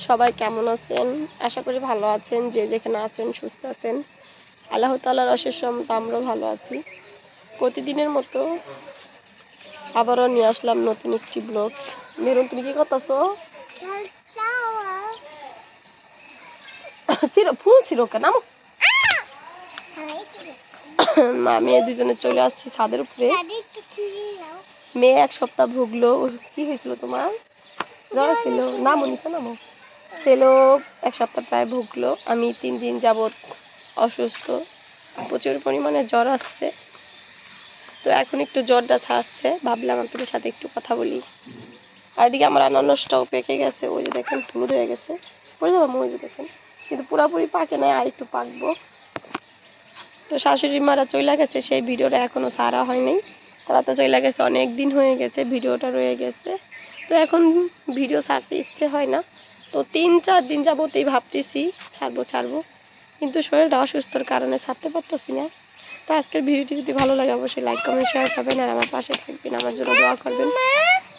সবাই কেমন আছেন? আশা করি ভালো আছেন। যে যেখানে আছেন, সুস্থ আছেন। আল্লাহ তালার অশেষ আমরাও ভালো আছি। প্রতিদিনের মতো আবারও নিয়ে আসলাম নতুন একটি ব্লগ। মেরুন, তুমি কি করতেছো? ছিল ফুল ছিল কেন নামো। মা মেয়ে দুজনে চলে আসছে ছাদের উপরে। মেয়ে এক সপ্তাহ ভুগলো কি হয়েছিল তোমার? জ্বর ছিল। নামো নিচে নামো। ছিল এক সপ্তাহ প্রায় ভুগলো। আমি তিন দিন যাবৎ অসুস্থ। প্রচুর পরিমাণে জ্বর আসছে। তো এখন একটু জ্বরটা ছাড়ছে। ভাবলাম আপনাদের সাথে একটু কথা বলি। আর এদিকে আমার আনারসটাও পেকে গেছে। ওই যে দেখেন হলুদ হয়ে গেছে। পড়ে যাব ওই যে দেখেন। কিন্তু পুরাপুরি পাকে নাই আর একটু পাকবো। তো শাশুড়ি মারা চলে গেছে সেই ভিডিওটা এখনও সারা হয়নি তারা তো চলে গেছে অনেক দিন হয়ে গেছে ভিডিওটা রয়ে গেছে। তো এখন ভিডিও ছাড়তে ইচ্ছে হয় না। তো তিন চার দিন যাবতেই ভাবতেছি ছাড়বো ছাড়বো। কিন্তু শরীরটা অসুস্থর কারণে ছাড়তে পারতেছি না। তো আজকের ভিডিওটি যদি ভালো লাগে অবশ্যই লাইক কমেন্ট শেয়ার করবেন আর আমার পাশে থাকবেন আমার জন্য দোয়া করবেন।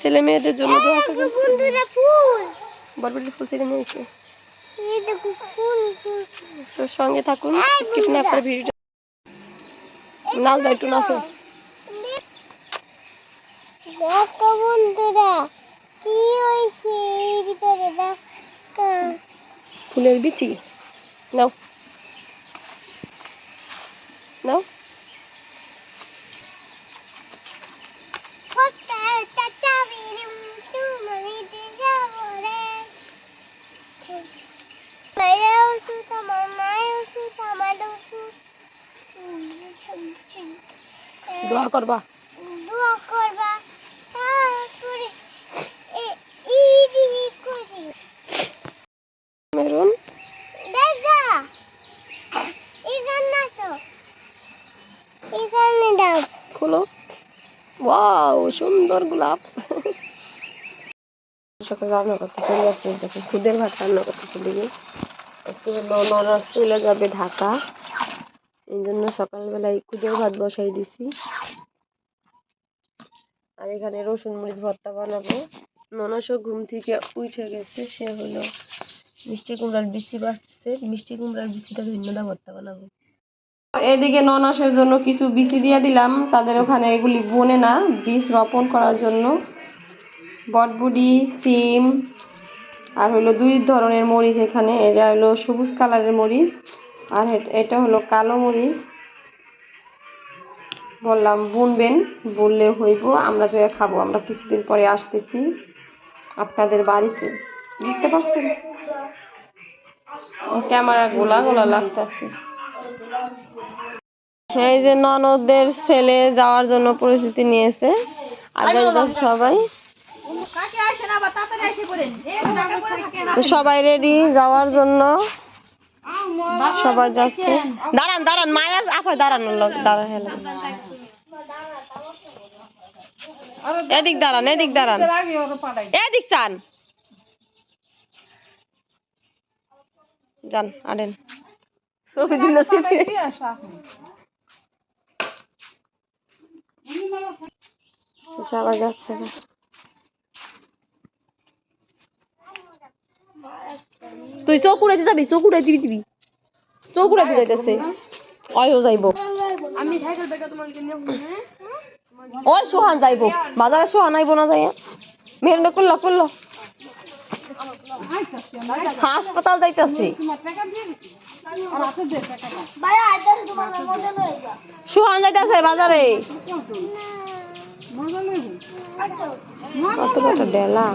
ছেলে মেয়েদের জন্য দোয়া করবেন। বন্ধুরা ফুল! ছেড়ে নিয়েছে তো সঙ্গে থাকুন স্কিপ না করে ভিডিওটা নাচ দাও একটু নাচো। দেখো বন্ধুরা কি হয়েছে এই ভিতরে? দেখো। ফুলের বিচি। নাও। নাও কোথায় তা চাবি তুমি দিতে বলে মায়ের ওষুধ আমার মায়ের ওষুধ আমার ওষুধ দোয়া করবা। দোয়া করবা। মেরুন। খোলো। ওয়াও সুন্দর গোলাপ। সকালে রান্না করতে চলে আসছে দেখো খুদের ভাত রান্না করতে চলে গিয়ে আজকে চলে যাবে ঢাকা। এই জন্য সকালবেলায় খুদের ভাত বসাই দিছি। আর এখানে রসুন মরিচ ভর্তা বানাবো। ননাসও ঘুম থেকে উঠে গেছে, সে হলো মিষ্টি কুমড়ার বিচি বাঁচতেছে। মিষ্টি কুমড়ার বিচিটা ভিন্নদা ভর্তা বানাবো। এদিকে ননাসের জন্য কিছু বিচি দিয়ে দিলাম। তাদের ওখানে এগুলি বনে না, বীজ রোপণ করার জন্য। বটবুডি সিম, আর হলো দুই ধরনের মরিচ এখানে। এটা হলো সবুজ কালারের মরিচ। আর এটা হলো কালো মরিচ। বললাম বুনবেন বললে হইব আমরা যে খাব। আমরা কিছুদিন পরে আসতেছি আপনাদের বাড়িতে। বুঝতে পারছেন? ক্যামেরা গোলা গোলা লাগতেছে। এই যে ননদের ছেলে যাওয়ার জন্য পরিস্থিতি নিয়েছে। আর বাড়িতে সবাই সবাই রেডি যাওয়ার জন্য। সবাই যাচ্ছে। দাঁড়ান দাঁড়ান, মায়া আপা দাঁড়ান দাঁড়ান হেলো। এদিক দাঁড়ান এদিক দাঁড়ান। এদিক চান। যান, আনেন। সবাই যাচ্ছে। না তুই চোখ উড়াইতে যাবি চোখ উড়াইতে দিবি দিবি। চোখ উড়াইতে যাইতেছে। অয়ও যাইব। ওই সোহান যাইব। বাজারে সোহান আইব না যাইয়া? মেহেন্দ করল করল হাসপাতাল যাইতাছে। তোমার সোহান যাইতাছে বাজারে। কত কত ডেলাম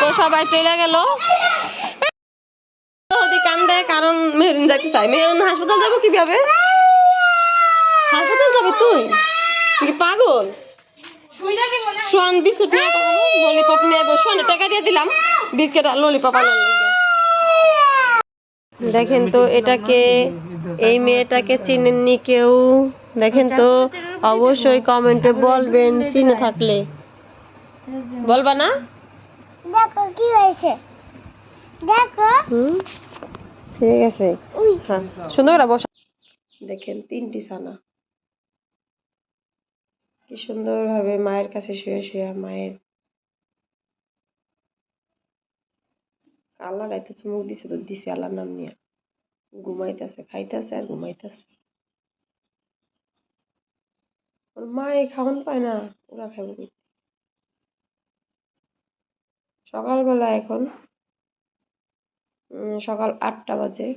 তো সবাই চলে গেল। কান্দে কারণ মেহরিন যাইতে চাই মেহরিন হাসপাতাল যাব কীভাবে? হাসপাতাল যাবে তুই? পাগল? শোন বিস্কুট ললিপপ নিয়ে আসব সোয়ানে টাকা দিয়ে দিলাম। বিস্কুট আর ললিপপ আনার লেগে। দেখেন তো এটাকে এই মেয়েটাকে চিনেননি কেউ? দেখেন তো অবশ্যই কমেন্টে বলবেন চিনে থাকলে। বলবা না? দেখো কি হয়েছে? দেখো। হুম ঠিক আছে হ্যাঁ সুন্দর করে বসা। দেখেন তিনটি ছানা। কি সুন্দর ভাবে মায়ের কাছে শুয়ে শুয়ে মায়ের আল্লাহ রাইতে চুমুক দিছে, তো দিছে আল্লাহর নাম নিয়ে। ঘুমাইতেছে, খাইতেছে আর ঘুমাইতেছে। ওর মা এই খাওয়ান পায় না, ওরা খাব সকালবেলা এখন সকাল আটটা বাজে।